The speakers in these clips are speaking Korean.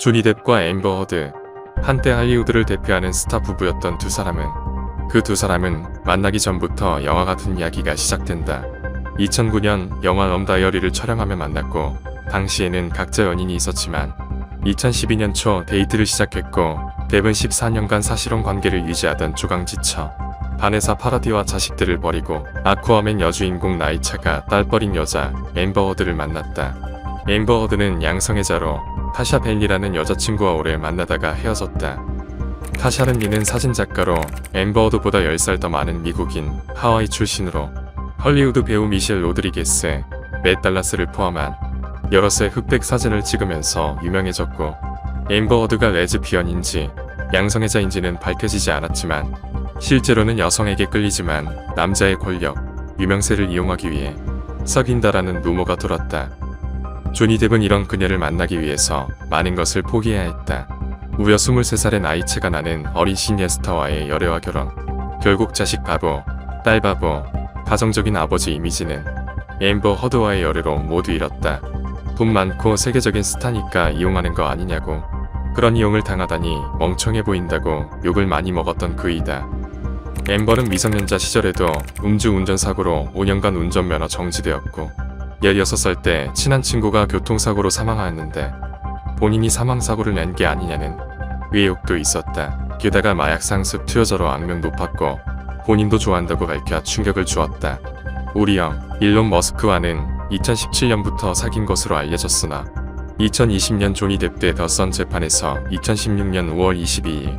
조니 뎁과 앰버 허드, 한때 할리우드를 대표하는 스타 부부였던 두 사람은 그 두 사람은 만나기 전부터 영화 같은 이야기가 시작된다. 2009년 영화 럼다이어리를 촬영하며 만났고 당시에는 각자 연인이 있었지만 2012년 초 데이트를 시작했고 뎁은 14년간 사실혼 관계를 유지하던 조강지처 바네사 파라디와 자식들을 버리고 아쿠아맨 여주인공 나이차가 딸버린 여자 엠버 허드를 만났다. 엠버 허드는 양성애자로 타샤 벨리라는 여자친구와 오래 만나다가 헤어졌다. 타샤는 니는 사진작가로 엠버 허드보다 10살 더 많은 미국인 하와이 출신으로 헐리우드 배우 미셸 로드리게스, 맷 달라스를 포함한 여럿의 흑백 사진을 찍으면서 유명해졌고 엠버 허드가 레즈비언인지 양성애자인지는 밝혀지지 않았지만 실제로는 여성에게 끌리지만 남자의 권력, 유명세를 이용하기 위해 사귄다라는 루머가 돌았다. 조니 뎁은 이런 그녀를 만나기 위해서 많은 것을 포기해야 했다. 무려 23살의 나이 차가 나는 어린 시니어스타와의 열애와 결혼. 결국 자식 바보, 딸 바보, 가정적인 아버지 이미지는 엠버 허드와의 열애로 모두 잃었다. 돈 많고 세계적인 스타니까 이용하는 거 아니냐고. 그런 이용을 당하다니 멍청해 보인다고 욕을 많이 먹었던 그이다. 엠버는 미성년자 시절에도 음주 운전 사고로 5년간 운전면허 정지되었고 16살 때 친한 친구가 교통사고로 사망하였는데 본인이 사망사고를 낸 게 아니냐는 의혹도 있었다. 게다가 마약 상습 투여자로 악명 높았고 본인도 좋아한다고 밝혀 충격을 주었다. 우리 형 일론 머스크와는 2017년부터 사귄 것으로 알려졌으나 2020년 조니 뎁대 더선 재판에서 2016년 5월 22일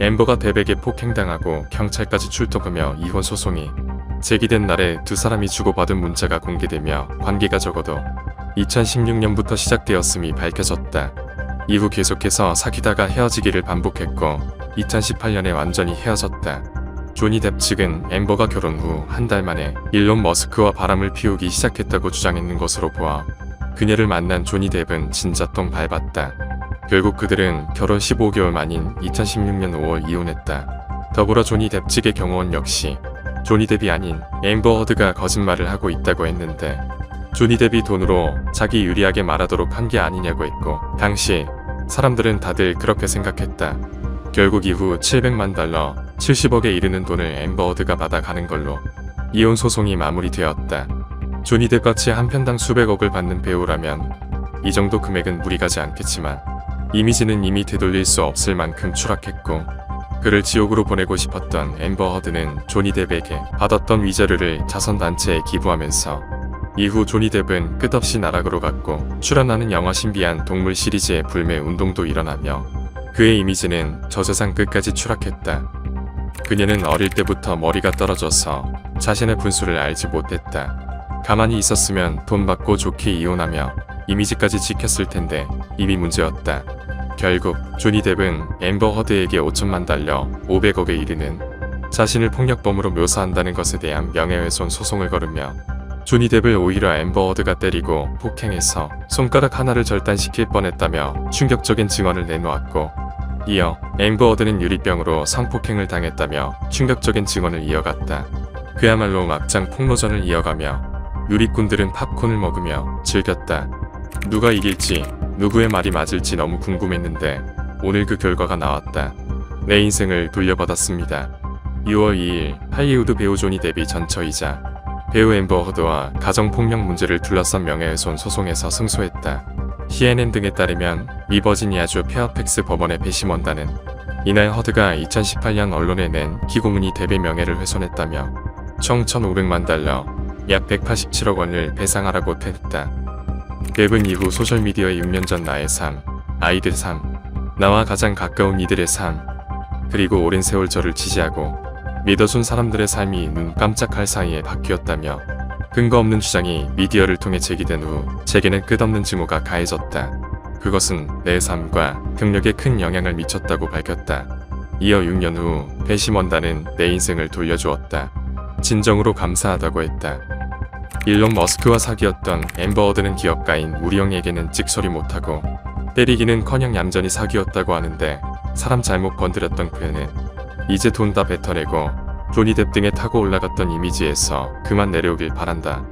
엠버가 뎁에게 폭행당하고 경찰까지 출동하며 이혼 소송이 제기된 날에 두 사람이 주고받은 문자가 공개되며 관계가 적어도 2016년부터 시작되었음이 밝혀졌다. 이후 계속해서 사귀다가 헤어지기를 반복했고 2018년에 완전히 헤어졌다. 조니 뎁 측은 엠버가 결혼 후 한 달 만에 일론 머스크와 바람을 피우기 시작했다고 주장했는 것으로 보아 그녀를 만난 조니 뎁은 진짜 똥 밟았다. 결국 그들은 결혼 15개월 만인 2016년 5월 이혼했다. 더불어 조니 뎁 측의 경호원 역시 조니 뎁이 아닌 엠버 허드가 거짓말을 하고 있다고 했는데 조니 뎁이 돈으로 자기 유리하게 말하도록 한 게 아니냐고 했고 당시 사람들은 다들 그렇게 생각했다. 결국 이후 700만 달러, 70억에 이르는 돈을 엠버 허드가 받아가는 걸로 이혼 소송이 마무리되었다. 조니 뎁같이 한 편당 수백억을 받는 배우라면 이 정도 금액은 무리 가지 않겠지만 이미지는 이미 되돌릴 수 없을 만큼 추락했고 그를 지옥으로 보내고 싶었던 엠버 허드는 조니 뎁에게 받았던 위자료를 자선단체에 기부하면서 이후 조니 뎁은 끝없이 나락으로 갔고 출연하는 영화 신비한 동물 시리즈의 불매 운동도 일어나며 그의 이미지는 저 세상 끝까지 추락했다. 그녀는 어릴 때부터 머리가 떨어져서 자신의 분수를 알지 못했다. 가만히 있었으면 돈 받고 좋게 이혼하며 이미지까지 지켰을 텐데 이미 문제였다. 결국 조니 뎁은 엠버 허드에게 5천만 달러, 500억에 이르는 자신을 폭력범으로 묘사한다는 것에 대한 명예훼손 소송을 걸으며 조니 뎁을 오히려 엠버 허드가 때리고 폭행해서 손가락 하나를 절단시킬 뻔했다며 충격적인 증언을 내놓았고 이어 엠버 허드는 유리병으로 성폭행을 당했다며 충격적인 증언을 이어갔다. 그야말로 막장 폭로전을 이어가며 유리꾼들은 팝콘을 먹으며 즐겼다. 누가 이길지 누구의 말이 맞을지 너무 궁금했는데 오늘 그 결과가 나왔다. 내 인생을 돌려받았습니다. 6월 2일 할리우드 배우 조니 데비 전처이자 배우 엠버 허드와 가정폭력 문제를 둘러싼 명예훼손 소송에서 승소했다. CNN 등에 따르면 위버지니아주 페어팩스 법원의 배심원단은 이날 허드가 2018년 언론에 낸 기고문이 데뷔 명예를 훼손했다며 총 1,500만 달러, 약 187억 원을 배상하라고 택했다. 웹은 이후 소셜미디어의 6년 전 나의 삶, 아이들 삶, 나와 가장 가까운 이들의 삶, 그리고 오랜 세월 저를 지지하고 믿어준 사람들의 삶이 눈 깜짝할 사이에 바뀌었다며 근거 없는 주장이 미디어를 통해 제기된 후 제게는 끝없는 증오가 가해졌다. 그것은 내 삶과 경력에 큰 영향을 미쳤다고 밝혔다. 이어 6년 후 배심원단은 내 인생을 돌려주었다. 진정으로 감사하다고 했다. 일론 머스크와 사귀었던 엠버 허드는 기업가인 우리 형에게는 찍소리 못하고 때리기는커녕 얌전히 사귀었다고 하는데 사람 잘못 건드렸던 그는 이제 돈 다 뱉어내고 조니 뎁 등에 타고 올라갔던 이미지에서 그만 내려오길 바란다.